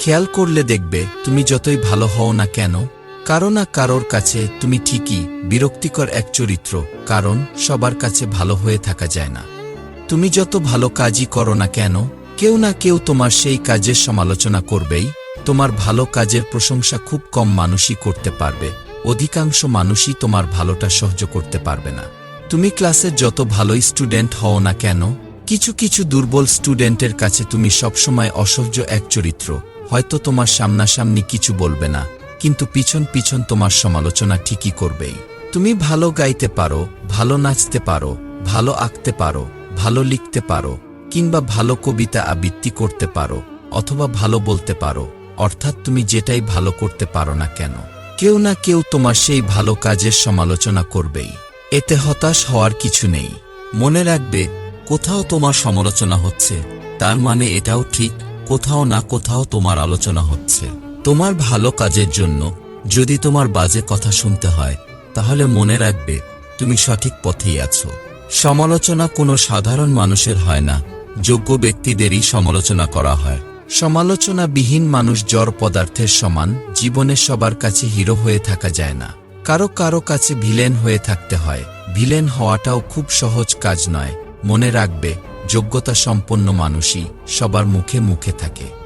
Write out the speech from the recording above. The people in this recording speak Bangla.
খেয়াল করলে দেখবে তুমি যতই ভালো হও না কেন, কারও না কারোর কাছে তুমি ঠিকই বিরক্তিকর এক চরিত্র, কারণ সবার কাছে ভালো হয়ে থাকা যায় না। তুমি যত ভালো কাজই করো না কেন, কেউ না কেউ তোমার সেই কাজের সমালোচনা করবেই, তোমার ভালো কাজের প্রশংসা খুব কম মানুষই করতে পারবে, অধিকাংশ মানুষই তোমার ভালোটা সহ্য করতে পারবে না। তুমি ক্লাসের যত ভালোই স্টুডেন্ট হও না কেন, কিছু কিছু দুর্বল স্টুডেন্টের কাছে তুমি সবসময় অসহ্য এক চরিত্র হয়তো তোমার সামনাসামনি কিছু বলবে না, কিন্তু পিছন পিছন তোমার সমালোচনা ঠিকই করবেই। তুমি ভালো গাইতে পারো, ভালো নাচতে পারো, ভালো আঁকতে পারো, ভালো লিখতে পারো, কিংবা ভালো কবিতা আবৃত্তি করতে পারো, অথবা ভালো বলতে পারো, অর্থাৎ তুমি যেটাই ভালো করতে পারো না কেন। কেউ না কেউ তোমার সেই ভালো কাজের সমালোচনা করবেই। এতে হতাশ হওয়ার কিছু নেই। মনে রাখবে, কোথাও তোমার সমালোচনা হচ্ছে, তার মানে এটাও ঠিক। কোথাও না কোথাও তোমার আলোচনা হচ্ছে। তোমার ভালো কাজের জন্য যদি তোমার বাজে কথা শুনতে হয়, তাহলে মনে রাখবে তুমি সঠিক পথেই আছো। সমালোচনা কোনো সাধারণ মানুষের হয় না, যোগ্য ব্যক্তিদেরই সমালোচনা করা হয়। সমালোচনাবিহীন মানুষ জড় পদার্থের সমান, জীবনে সবার কাছে হিরো হয়ে থাকা যায় না। কারও কারও কাছে ভিলেন হয়ে থাকতে হয়। ভিলেন হওয়াটাও খুব সহজ কাজ নয়। মনে রাখবে যোগ্যতা সম্পন্ন মানুষই সবার মুখে মুখে থাকে।